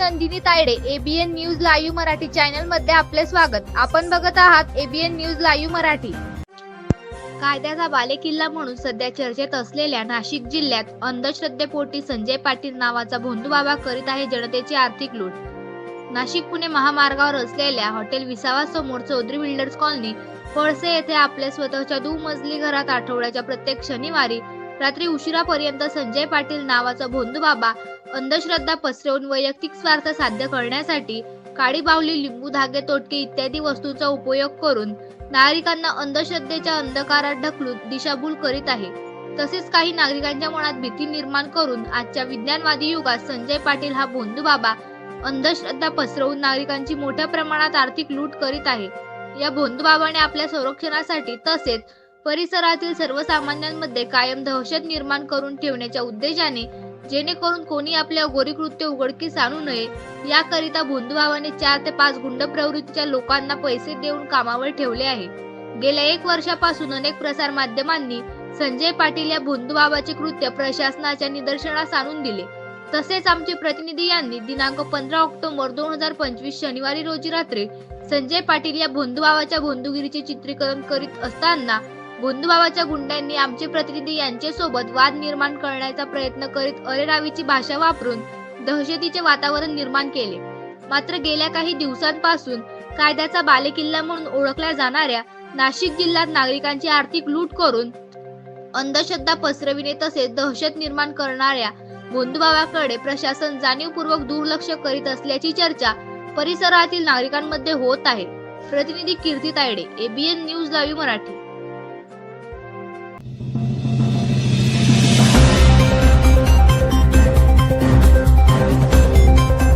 Nandini Tayade ABN news live Marathi चॅनलमध्ये आपले स्वागत. आपण बघत आहात एबीएन न्यूज लाईव्ह मराठी. कायद्याचा बालेकिल्ला म्हणून सध्या चर्चेत असलेल्या नाशिक जिल्ह्यात अंधश्रद्धेपोटी संजय पाटील नावाचा भोंदूबाबा करीत आहे जनतेची आर्थिक लूट. नाशिक पुणे महामार्गावर असलेल्या हॉटेल विसावा समोर चौधरी बिल्डर्स कॉलनी पळसे येथे आपल्या स्वतःच्या दुमजली घरात आठवड्याच्या प्रत्येक शनिवारी रात्री उशिरापर्यंत संजय पाटील नावाचा भोंदूबाबा अंधश्रद्धा पसरवून वैयक्तिक स्वार्थ साध्य करण्यासाठी काळी बावली लिंबू धागे तोटके इत्यादी वस्तूंचा उपयोग करून नागरिकांना अंधश्रद्धेच्या अंधकारात ढकलून दिशाभूल करीत आहे. तसेच काही नागरिकांच्या मनात भीती निर्माण करून आजच्या विज्ञानवादी युगात संजय पाटील हा भोंदूबाबा अंधश्रद्धा पसरवून नागरिकांची मोठ्या प्रमाणात आर्थिक लूट करीत आहे. या भोंदूबाबाने आपल्या संरक्षणासाठी तसेच परिसरातील सर्वसामान्यांमध्ये कायम दहशत निर्माण करून ठेवण्याच्या उद्देशाने जेणेकरून कोणी आपल्या गोरीकृत्य उघडकीस आणू नये याकरिता भोंदूभावाने चार ते पाच गुंड प्रवृत्तीच्या लोकांना पैसे देऊन कामावर ठेवले आहे. गेल्या एक वर्षापासून अनेक प्रसार माध्यमांनी संजय पाटील या भोंदूबाबाचे कृत्य प्रशासनाच्या निदर्शनास आणून दिले. तसेच आमचे प्रतिनिधी यांनी दिनांक पंधरा ऑक्टोबर दोन हजार पंचवीस शनिवारी रोजी रात्री संजय पाटील या भोंदूबाबाच्या भोंदूगिरीचे चित्रीकरण करीत असताना भोंदूबाबाच्या गुंड्यांनी आमचे प्रतिनिधी यांच्यासोबत वाद निर्माण करण्याचा प्रयत्न करीत अरेरावीची भाषा वापरून दहशतीचे वातावरण निर्माण केले. मात्र गेल्या काही दिवसांपासून कायद्याचा बालेकिल्ला म्हणून ओळखल्या जाणाऱ्या नाशिक जिल्ह्यात नागरिकांची आर्थिक लूट करून अंधश्रद्धा पसरविणे तसेच दहशत निर्माण करणाऱ्या भोंदूबाबाकडे प्रशासन जाणीवपूर्वक दुर्लक्ष करीत असल्याची चर्चा परिसरातील नागरिकांमध्ये होत आहे. प्रतिनिधी Kirti Tayade ABN news live Marathi.